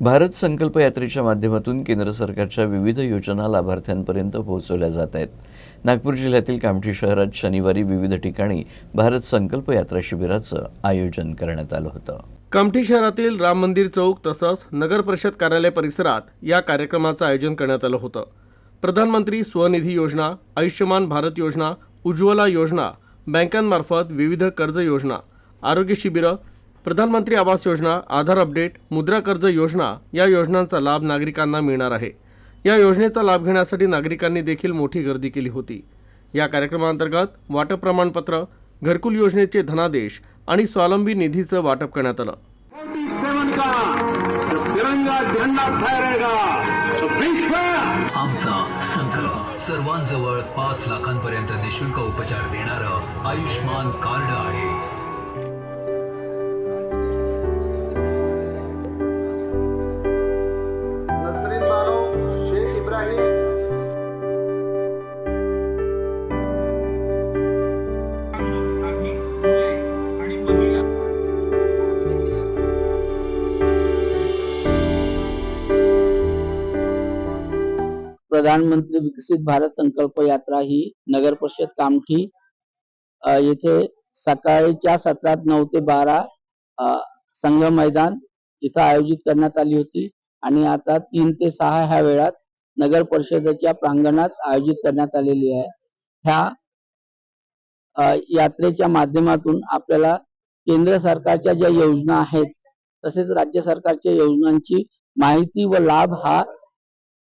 भारत संकल्प यात्रेच्या माध्यमातून केंद्र सरकारच्या विविध योजना लाभार्थ्यांपर्यंत पोहोचवल्या जात आहेत. नागपूर जिल्ह्यातील कामठी शहरात शनिवारी विविध ठिकाणी भारत संकल्प यात्रा शिबिराचं आयोजन करण्यात आलं होतं. कामठी शहरातील राम मंदिर चौक तसंच नगर परिषद कार्यालय परिसरात या कार्यक्रमाचं आयोजन करण्यात आलं होतं. प्रधानमंत्री स्वनिधी योजना आयुष्यमान भारत योजना उज्ज्वला योजना बँकांमार्फत विविध कर्ज योजना आरोग्य शिबिरं प्रधानमंत्री आवास योजना आधार अपडेट मुद्रा कर्ज योजना या योजनांचा लाभ नागरिकांना मिळणार आहे. या योजनेचा लाभ घेण्यासाठी नागरिकांनी देखील मोठी गर्दी केली होती. या कार्यक्रमाअंतर्गत वाटप प्रमाणपत्र घरकुल योजनेचे धनादेश आणि स्वावलंबी निधीचं वाटप करण्यात आलं. आमचा संकल्प सर्वांजवळ पाच लाखांपर्यंत निशुल्क उपचार देणारं आयुष्मान कार्ड आहे. प्रधानमंत्री विकसित भारत संकल्प यात्रा ही नगर परिषद कामठी येथे सकाळच्या सत्रात नऊ ते बारा संघ मैदान इथं आयोजित करण्यात आली होती आणि आता तीन ते सहा ह्या वेळात नगर परिषदेच्या प्रांगणात आयोजित करण्यात आलेली आहे. ह्या यात्रेच्या माध्यमातून आपल्याला केंद्र सरकारच्या ज्या योजना आहेत तसेच राज्य सरकारच्या योजनांची माहिती व लाभ हा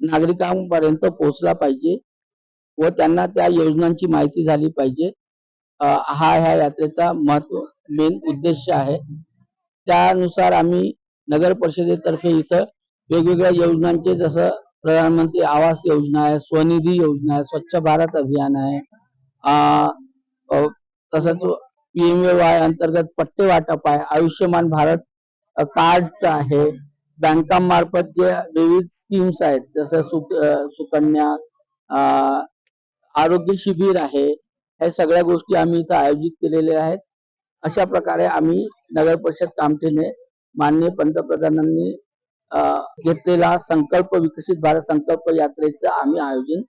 नागरिकांपर्यंत पोहोचला पाहिजे व त्यांना त्या योजनांची माहिती झाली पाहिजे. हा ह्या यात्रेचा महत्त्व मेन उद्देश आहे. त्यानुसार आम्ही नगर परिषदेतर्फे इथं वेगवेगळ्या योजनांचे जसं प्रधानमंत्री आवास योजना आहे स्वनिधी योजना आहे स्वच्छ भारत अभियान आहे. अ, पीएमए वाय अंतर्गत पट्टे वाटप आहे. आयुष्यमान भारत कार्डचं आहे. बँकांमार्फत जे विविध स्कीम्स आहेत जसं सुक सुकन्या अ, आरोग्य शिबिर आहे हे सगळ्या गोष्टी आम्ही इथं आयोजित केलेल्या आहेत. अशा प्रकारे आम्ही नगर परिषद कामठीने माननीय पंतप्रधानांनी घेतलेला संकल्प विकसित भारत संकल्प यात्रेचं आम्ही आयोजन